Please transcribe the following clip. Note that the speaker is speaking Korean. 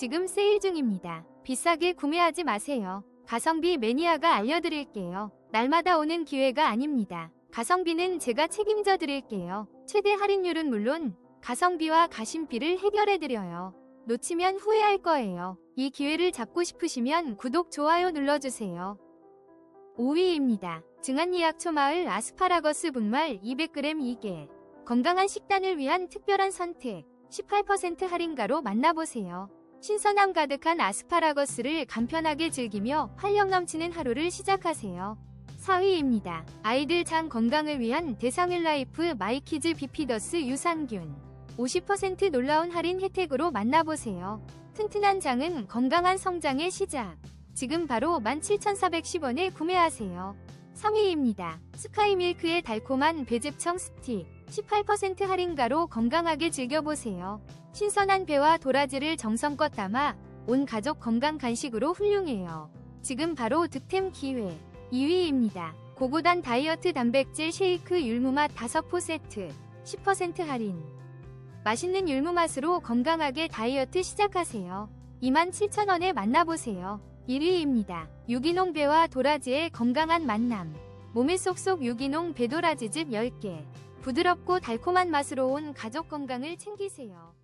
지금 세일 중입니다. 비싸게 구매하지 마세요. 가성비 매니아가 알려드릴게요. 날마다 오는 기회가 아닙니다. 가성비는 제가 책임져 드릴게요. 최대 할인율은 물론 가성비와 가심비를 해결해 드려요. 놓치면 후회할 거예요. 이 기회를 잡고 싶으시면 구독, 좋아요 눌러주세요. 5위입니다. 증안리약초마을 아스파라거스 분말 200g 2개. 건강한 식단을 위한 특별한 선택. 18% 할인가로 만나보세요. 신선함 가득한 아스파라거스를 간편하게 즐기며 활력 넘치는 하루를 시작하세요. 4위입니다. 아이들 장 건강을 위한 대상일 라이프 마이키즈 비피더스 유산균. 50% 놀라운 할인 혜택으로 만나보세요. 튼튼한 장은 건강한 성장의 시작. 지금 바로 17,410원에 구매하세요. 3위입니다. 스카이밀크의 달콤한 배즙청 스틱. 18% 할인가로 건강하게 즐겨보세요. 신선한 배와 도라지를 정성껏 담아 온 가족 건강 간식으로 훌륭해요. 지금 바로 득템 기회. 2위입니다. 고고단 다이어트 단백질 쉐이크 율무맛 5포 세트. 10% 할인. 맛있는 율무맛으로 건강하게 다이어트 시작하세요. 27,000원에 만나보세요. 1위입니다. 유기농 배와 도라지의 건강한 만남. 몸에 쏙쏙 유기농 배도라지즙 10개. 부드럽고 달콤한 맛으로 온 가족 건강을 챙기세요.